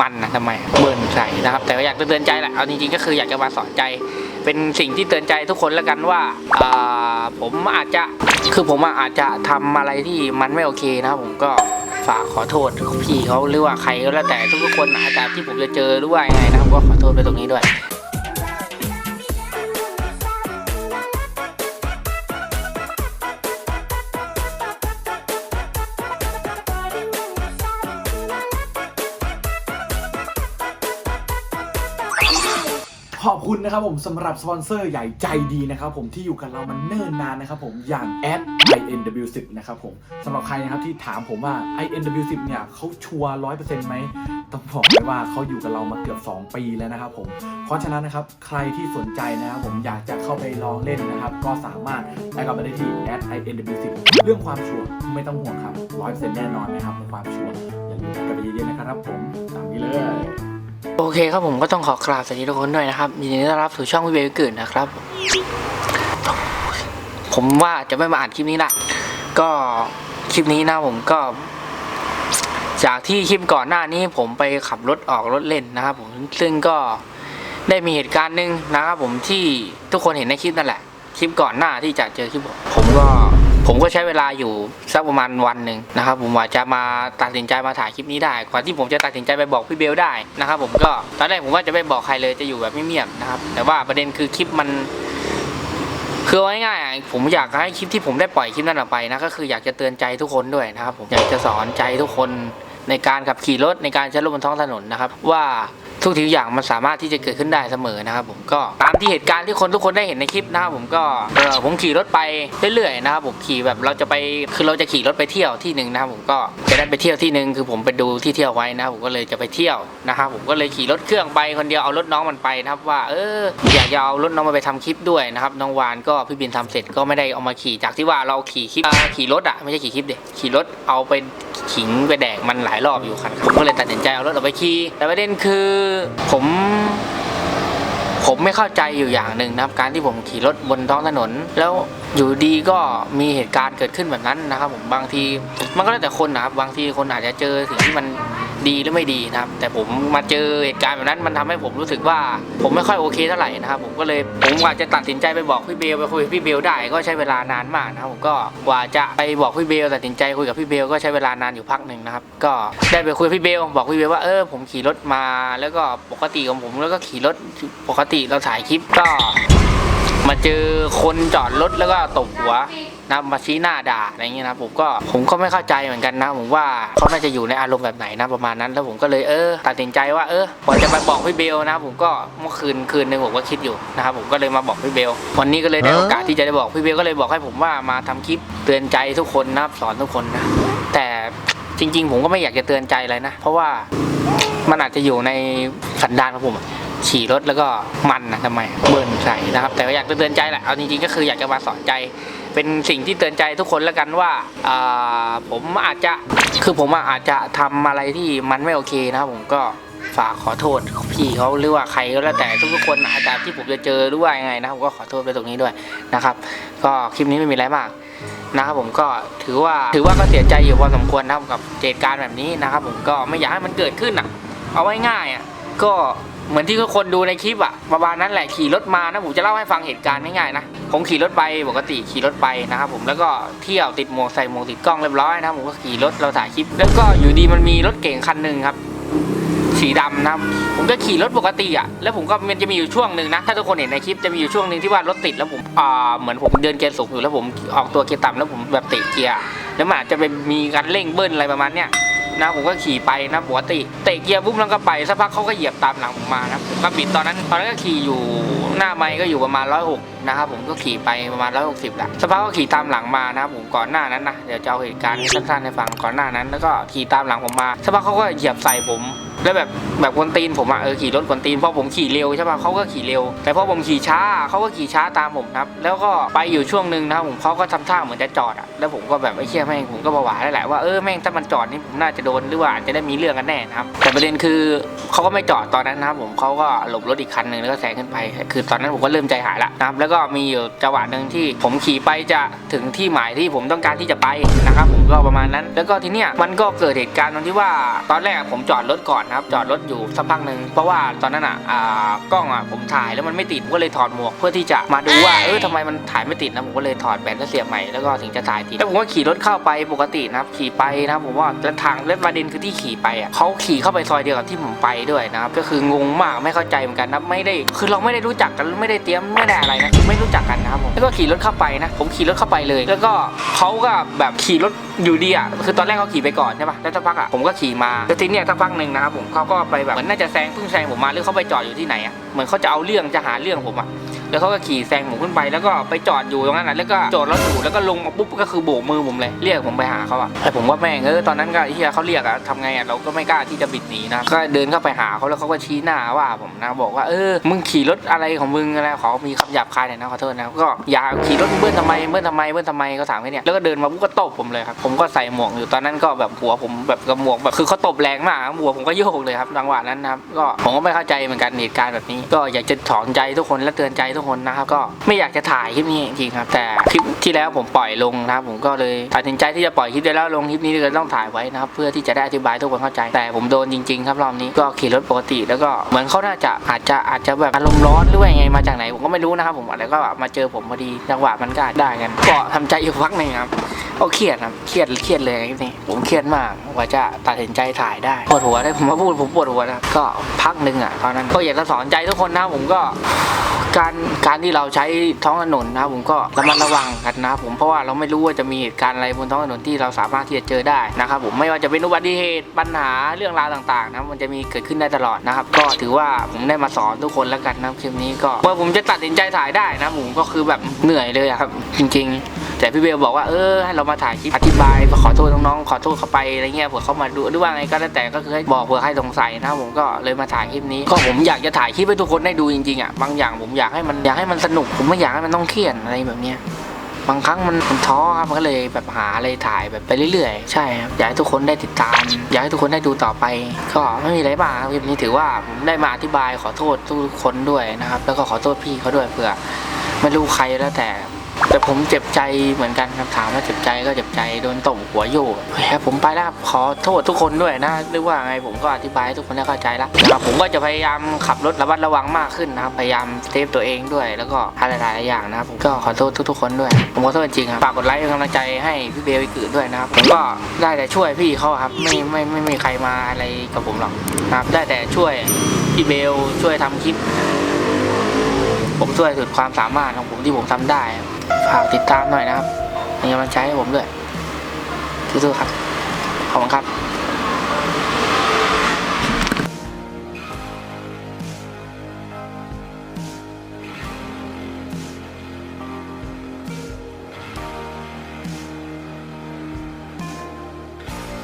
มันนะทำไมเบิร์นใส่นะครับ แต่ก็อยากจะเตือนใจแหละเอาจริงๆก็คืออยากจะมาสอนใจเป็นสิ่งที่เตือนใจทุกคนแล้วกันว่าผมอาจจะคือผมอาจจะทำอะไรที่มันไม่โอเคนะครับผมก็ฝากขอโทษพี่เขาหรือว่าใครก็แล้วแต่ทุกคนอาจจะที่ผมจะเจอหรือว่ายังไงนะครับก็ขอโทษไปตรงนี้ด้วย ขอบคุณนะครับผมสำหรับสปอนเซอร์ใหญ่ใจดีนะครับผมที่อยู่กับเรามันเนิ่นนานนะครับผมอย่าง a d INW10 นะครับผมสำหรับใครนะครับที่ถามผมว่า INW10 เนี่ยเขาชัวร์ร้อยเปอร์เซ็นต์ไหมต้องบอกเลยว่าเขาอยู่กับเรามาเกือบ 2 ปีแล้วนะครับผมเพราะฉะนั้นนะครับใครที่สนใจนะครับผมอยากจะเข้าไปลองเล่นนะครับก็สามารถไปกับมาได้ที่ a d INW10 เรื่องความชัวร์ไม่ต้องห่วงครับร้อยเปอร์เซ็นต์แน่นอนนะครับในความชัวร์อย่าลืมกันไปเยอะๆนะครับผมตามนี้เลย โอเคครับผมก็ต้องขอกราบสวัสดีทุกคนด้วยนะครับยินดีต้อนรับสู่ช่องวิเวกินนะครับ ผมว่าจะไม่มาอ่านคลิปนี้ละก็คลิปนี้นะผมก็ จากที่คลิปก่อนหน้านี้ผมไปขับรถออกรถเล่นนะครับ ผมซึ่งก็ได้มีเหตุการณ์หนึ่งนะครับ ผมที่ทุกคนเห็นในคลิปนั่นแหละ คลิปก่อนหน้าที่จะเจอคลิปผมผมก็ ผมก็ใช้เวลาอยู่สักประมาณวันหนึ่งนะครับ ผมว่าจะมาตัดสินใจมาถ่ายคลิปนี้ได้ก่อนที่ผมจะตัดสินใจไปบอกพี่เบลได้นะครับ ผมก็ตอนแรกผมว่าจะไม่บอกใครเลยจะอยู่แบบเงียบๆนะครับ แต่ว่าประเด็นคือคลิปมันคือเอาง่ายๆอะผมอยากให้คลิปที่ผมได้ปล่อยคลิปนั้นออกไปนะก็คืออยากจะเตือนใจทุกคนด้วยนะครับ ผมอยากจะสอนใจทุกคนในการขับขี่รถในการใช้รถบนท้องถนนนะครับ ว่า ทุกทีทุกอย่างมันสามารถที่จะเกิดขึ้นได้เสมอนะครับผมก็ตามที่เหตุการณ์ที่คนทุกคนได้เห็นในคลิปนะครับผมก็เออผมขี่รถไปเรื่อยๆนะครับผมขี่แบบเราจะไปคือเราจะขี่รถไปเที่ยวที่หนึ่งนะครับผมก็จะได้ไปเที่ยวที่หนึ่งคือผมไปดูที่เที่ยวไว้นะครับผมก็เลยจะไปเที่ยวนะครับผมก็เลยขี่รถเครื่องไปคนเดียวเอารถน้องมันไปนะครับว่าเอออยากจะเอารถน้องมาไปทำคลิปด้วยนะครับน้องวานก็พี่บินทำเสร็จก็ไม่ได้เอามาขี่จากที่ว่าเราขี่คลิปขี่รถอะไม่ใช่ขี่คลิปเด็กขี่รถเอาไปขิงไปแดกมันหลายรอบอยู่คันผมก็เลยตัดสินใจเอารถออกไปขี่แต่ประเด็นคือผมผมไม่เข้าใจอยู่อย่างหนึ่งนะครับ การที่ผมขี่รถบนท้องถนน แล้วอยู่ดีก็มีเหตุการณ์เกิดขึ้นแบบนั้นนะครับ ผมบางทีมันก็แล้วแต่คนนะครับบางทีคนอาจจะเจอสิ่งที่มัน ดีหรือไม่ดีนะครับ แต่ผมมาเจอเหตุการณ์แบบนั้นมันทำให้ผมรู้สึกว่า ผมไม่ค่อยโอเคเท่าไหร่นะครับ ผมก็เลยผมอาจะตัดสินใจไปบอกพี่เบลไปคุยกับพี่เบลได้ก็ใช้เวลานานมากนะครับผมก็กว่าจะไปบอกพี่เบลตัดสินใจคุยกับพี่เบลก็ใช้เวลานานอยู่พักหนึ่งนะครับก็ได้ไปคุยกับพี่เบลบอกพี่เบลว่าเออผมขี่รถมา แล้วก็ปกติของผมแล้วก็ขี่รถปกติเราถ่ายคลิปก็ มาเจอคนจอดรถแล้วก็ตบหัว นะมาชี้หน้าด่าอะไรเงี้ยนะผมก็ผมก็ไม่เข้าใจเหมือนกันนะ ผมว่าเขาน่าจะอยู่ในอารมณ์แบบไหนนะประมาณนั้น แล้วผมก็เลยเออตัดสินใจว่าเออผมจะไปบอกพี่เบลนะ ผมก็เมื่อคืนคืนหนึ่งผมก็คิดอยู่นะครับผมก็เลยมาบอกพี่เบล วันนี้ก็เลยได้โอกาสที่จะได้บอกพี่เบลก็เลยบอกให้ผมว่ามาทำคลิปเตือนใจทุกคนนะครับสอนทุกคนนะแต่จริง ๆ ผมก็ไม่อยากจะเตือนใจอะไรนะ เพราะว่ามันอาจจะอยู่ในสันดานของผมอะขี่รถแล้วก็มันนะทำไมเบิร์นใส่นะครับ แต่ก็อยากจะเตือนใจแหละเอาจริงๆก็คืออยากจะมาสอนใจ เป็นสิ่งที่เตือนใจทุกคนแล้วกันว่าผมอาจจะคือผมอาจจะทำอะไรที่มันไม่โอเคนะครับผมก็ฝากขอโทษพี่เขาหรือว่าใครก็แล้วแต่ทุกๆคนอาจจะที่ผมจะเจอหรือว่ายังไงนะผมก็ขอโทษไปตรงนี้ด้วยนะครับ ก็คลิปนี้ไม่มีอะไรมากนะครับผมก็ถือว่าถือว่าก็เสียใจอยู่พอสมควรนะครับกับเหตุการณ์แบบนี้นะครับ ผมก็ไม่อยากให้มันเกิดขึ้นอะ เอาไว้ง่ายอะก็ เหมือนที่ทุกคนดูในคลิปอะประมาณนั้นแหละขี่รถมานะผมจะเล่าให้ฟังเหตุการณ์ง่ายๆนะผมขี่รถไปปกติขี่รถไปนะครับผมแล้วก็เที่ยวติดหมวกใส่หมวกติดกล้องเรียบร้อยนะผมก็ขี่รถเราถ่ายคลิป แล้วก็อยู่ดีมันมีรถเก่งคันหนึ่งครับสีดำนะครับผมก็ขี่รถปกติอะแล้วผมก็มันจะมีอยู่ช่วงหนึ่งนะถ้าทุกคนเห็นในคลิปจะมีอยู่ช่วงหนึ่งที่ว่ารถติดแล้วผมอ่าเหมือนผมเดินเกียร์สูงอยู่แล้วผมออกตัวเกียร์ต่ำแล้วผมแบบเตะเกียร์แล้วมันอาจจะเป็นมีการเร่งเบิ้ลอะไรประมาณเนี้ย นะผมก็ขี่ไปนะปกติเตะเกียร์ปุ๊บแล้วก็ไปสักพักเขาก็เหยียบตามหลังผมมานะผมก็บิดตอนนั้นตอนนั้นก็ขี่อยู่หน้าไม้ก็อยู่ประมาณร้อยหกนะครับผมก็ขี่ไปประมาณร้อยหกสิบแหละสักพักก็ขี่ตามหลังมานะครับผมก่อนหน้านั้นนะเดี๋ยวจะเอาเหตุการณ์สั้นๆให้ฟังก่อนหน้านั้น แล้วก็ขี่ตามหลังผมมาสักพักเขาก็เหยียบใส่ผม แล้วแบบแบบกวนตีนผมอะเออขี่รถกวนตีนพราะผมขี่เร็วใช่ป่ะเขาก็ขี่เร็ว แต่พอผมขี่ช้าเขาก็ขี่ช้าตามผมครับ แล้วก็ไปอยู่ช่วงหนึ่งนะครับผมเขาก็ทำท่าเหมือนจะจอดอะแล้วผมก็แบบไอ้เชี่ยแม่งผมก็ประหวาได้แหละว่าเออแม่งถ้ามันจอดนี่ผมน่าจะโดนหรือว่าอาจจะได้มีเรื่องกันแน่นะครับ แต่ประเด็นคือเขาก็ไม่จอดตอนนั้นนะครับผมเขาก็หลบรถอีกคันหนึ่งแล้วก็แซงขึ้นไป คือตอนนั้นผมก็เริ่มใจหายละนะครับแล้วก็มีอยู่จังหวะหนึ่งที่ผมขี่ไปจะถึงที่หมายที่ผมต้องการที่จะไปนะครับผมก็ประมาณนั้น แล้วก็ทีเนี้ยมันก็เกิดเหตุการณ์ตรงที่ว่าตอนแรกผมจอดรถก่อนนะครับ จอดรถอยู่สักพักหนึ่งเพราะว่าตอนนั้นอะอ่ากล้องอะผมถ่ายแล้วมันไม่ติดผมก็เลยถอดหมวกเพื่อที่จะมาดูว่าเออทำไมมันถ่ายไม่ติดนะผมก็เลยถอดแบตแล้วเสียบใหม่แล้วก็ถึงจะถ่ายติดแล้วผมก็ขี่รถเข้าไปปกตินะครับขี่ไปนะครับผมว่าแล้วทางแล้วประเด็นคือที่ขี่ไปอะเขาขี่เข้าไปซอยเดียวกับที่ผมไปด้วยนะครับก็คืองงมากไม่เข้าใจเหมือนกันนะไม่ได้คือเราไม่ได้รู้จักกันไม่ได้เตรียมไม่ได้อะไรนะคือไม่รู้จักกันนะครับผมแล้วก็ขี่รถเข้าไปนะ ผมขี่รถเข้าไปเลย แล้วก็เขาก็แบบขี่รถอยู่ดีอะคือตอนแรกเขาขี่ไปก่อนใช่ปะแล้วสักพักอะผมก็ขี่มาแล้วทีเนี้ยสักพักหนึ่งนะครับผมเขาก็ไปแบบเหมือนน่าจะแซงเพิ่งแซงผมมาหรือเขาไปจอดอยู่ที่ไหนอะเหมือนเขาจะเอาเรื่องจะหาเรื่องผมอะแล้วเขาก็ขี่แซงผมขึ้นไปแล้วก็ไปจอดอยู่ตรงนั้นนะแล้วก็จอดรถอยู่แล้วก็ลงมาปุ๊บก็คือโบกมือผมเลยเรียกผมไปหาเขาอะแต่ผมว่าแม่งเออตอนนั้นก็ไอเฮียเขาเรียกอะทำไงอะเราก็ไม่กล้าที่จะบิดหนีนะก็เดินเข้าไปหาเขาแล้วเขาก็ชี้หน้าว่าผมนะบอกว่าเออมึงขี่รถอะไรของมึงอะไรขอมีคำหยาบคายหน่อยนะขอโทษนะก็อย่าขี่รถเบิ้ลทำไมเบิ้ลทำไมเบิ้ลทำไมก็ถามแค่เนี้ยแล้วก็เดินมาปุ๊บก็ตบผมเลยครับผมก็ใส่หมวกอยู่ตอนนั้นก็แบบหัวผมแบบกับหมวกแบบคือเขาตบแรงมากหัวผมก็โยโกเลยครับจังหวะนั้นนะครับก็ผมก็ไม่เข้าใจเหมือนกันเหตุการณ์แบบนี้ ก็อยากจะถอนใจทุกคนและเตือนใจทุกคนนะครับก็ไม่อยากจะถ่ายคลิปนี้จริงครับ แต่คลิปที่แล้วผมปล่อยลงนะครับผมก็เลยตัดสินใจที่จะปล่อยคลิปได้แล้วลงคลิปนี้เลยต้องถ่ายไว้นะครับเพื่อที่จะได้อธิบายทุกคนเข้าใจ แต่ผมโดนจริงๆ ครับรอบนี้ก็ขี่รถปกติ แล้วก็เหมือนเขาน่าจะอาจจะอาจจะแบบอารมณ์ร้อนหรือว่ายังไงมาจากไหนผมก็ไม่รู้นะครับผมแล้วก็มาเจอผมพอดีจังหวะมันก็ได้กันก็ทำใจอยู่พักหนึ่งครับก็เครียดครับเครียดเครียดเลยนี่ผมเครียดมากกว่าจะตัดสินใจถ่ายได้ปวดหัวได้ผมมาพูดผมปวดหัวนะครับก็พักหนึ่งอะตอนนั้นก็อยากจะสอนใจทุกคนนะผมก็การการที่เราใช้ท้องถนนนะผมก็ระมัดระวังกันนะผมเพราะว่าเราไม่รู้ว่าจะมีเหตุการณ์อะไรบนท้องถนนที่เราสามารถที่จะเจอได้นะครับผมไม่ว่าจะเป็นอุบัติเหตุปัญหาเรื่องราวต่างๆนะมันจะมีเกิดขึ้นได้ตลอดนะครับก็ถือว่าผมได้มาสอนทุกคนแล้วกันนะคลิปนี้ก็เมื่อผมจะตัดสินใจถ่ายได้นะผมก็คือแบบเหนื่อยเลยครับจริง ๆ แต่พี่เบลบอกว่าเออให้เรามาถ่ายคลิปอธิบายขอโทษน้องๆขอโทษเขาไปอะไรเงี้ยเผื่อเขามาดูหรือว่าไงก็แล้วแต่ก็คือให้บอกเผื่อให้สงสัยนะผมก็เลยมาถ่ายคลิปนี้ก็ผมอยากจะถ่ายคลิปให้ทุกคนได้ดูจริงๆอะบางอย่างผมอยากให้มันอยากให้มันสนุกผมไม่อยากให้มันต้องเครียดอะไรแบบเนี้ยบางครั้งมันมันท้อครับมันก็เลยแบบหาอะไรถ่ายแบบไปเรื่อยๆ ใช่ครับอยากให้ทุกคนได้ติดตาม อยากให้ทุกคนได้ดูต่อไป ก็ไม่มีอะไรมากครับคลิปนี้ถือว่าผมได้มาอธิบายขอโทษทุกคนด้วยนะครับ แล้วก็ขอโทษพี่เขาด้วยเผื่อไม่รู้ใครแล้วแต่ แต่ผมเจ็บใจเหมือนกันครับถามว่าเจ็บใจก็เจ็บใจโดนตบหัวโยกโอเคครับผมไปแล้วขอโทษทุกคนด้วยนะหรือว่าไงผมก็อธิบายให้ทุกคนได้เข้าใจแล้วแต่ผมก็จะพยายามขับรถระมัดระวังมากขึ้นนะครับพยายามเซฟตัวเองด้วย แล้วก็อะไรหลายอย่างนะครับผมก็ขอโทษทุก ๆ คนด้วย ผมขอโทษจริงครับฝากกดไลค์เป็นกำลังใจให้พี่เบลวิกือด้วยนะครับผมก็ได้แต่ช่วยพี่เขาครับไม่ไม่ไม่มีใครมาอะไรกับผมหรอกนะครับได้แต่ช่วยพี่เบลช่วยทำคลิปผมช่วยสุดความสามารถของผมที่ผมทำได้ ฝากติดตามหน่อยนะครับเป็นกำลังใจให้ผมด้วยสู้ๆครับขอบคุณครับ